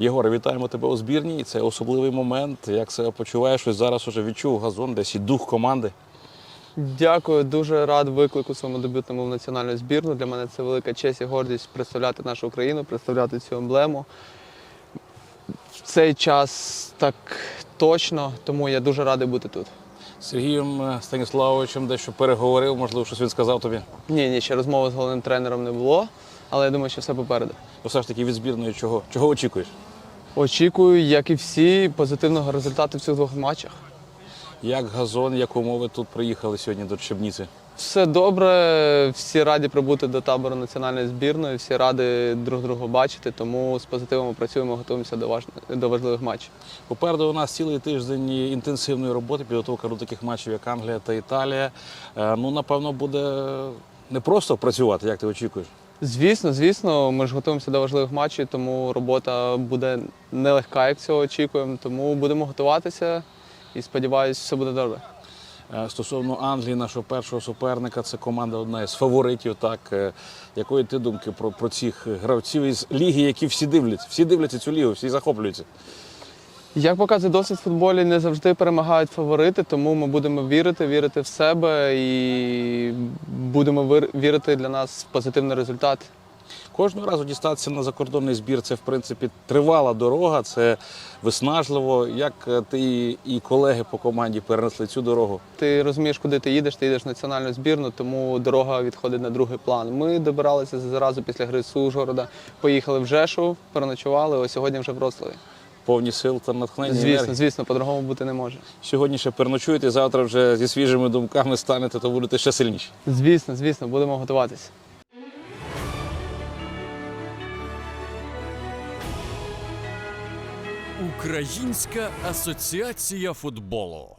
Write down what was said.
Єгоре, вітаємо тебе у збірній. Це особливий момент. Як себе почуваєш? Ось зараз уже відчув газон, десь і дух команди. Дякую, дуже рад виклику своєму дебютному в національну збірну. Для мене це велика честь і гордість представляти нашу Україну, представляти цю емблему. В цей час так точно, тому я дуже радий бути тут. З Сергієм е, Станіславовичем дещо переговорив, можливо, щось він сказав тобі. Ні, ні, ще розмови з головним тренером не було, але я думаю, що все попереду. Ну, Все ж таки від збірної чого, чого очікуєш? Очікую, як і всі, позитивного результату в цих двох матчах. Як газон, як умови тут приїхали сьогодні до Чебніці? Все добре, всі раді прибути до табору національної збірної, всі раді друг друга бачити, тому з позитивом працюємо, готуємося до, важ... до важливих матчів. Попереду у нас цілий тиждень інтенсивної роботи, підготовка до таких матчів, як Англія та Італія. Е, Ну, напевно, буде не просто працювати, як ти очікуєш. Звісно, звісно, ми ж готуємося до важливих матчів, тому робота буде нелегка, як цього очікуємо. Тому будемо готуватися і сподіваюся, все буде добре. Е, Стосовно Англії, нашого першого суперника, це команда одна із фаворитів. Так Е, якої ти думки про, про цих гравців із ліги, які всі дивляться? Всі дивляться цю лігу, всі захоплюються. Як показує досвід в футболі, не завжди перемагають фаворити, тому ми будемо вірити, вірити в себе і будемо вірити для нас в позитивний результат. Кожного разу дістатися на закордонний збір це в принципі тривала дорога, це виснажливо. Як е, ти і колеги по команді перенесли цю дорогу? Ти розумієш, куди ти їдеш, ти їдеш в національну збірну, тому дорога відходить на другий план. Ми добиралися зразу після гри з Ужгорода, поїхали в Жешув, переночували, ось сьогодні вже в Вроцлаві. Повні сил та натхнення. Звісно, енергії. звісно, по-другому бути не може. Сьогодні ще переночуєте, завтра вже зі свіжими думками станете, то будете ще сильніші. Звісно, звісно, будемо готуватися. Українська асоціація футболу.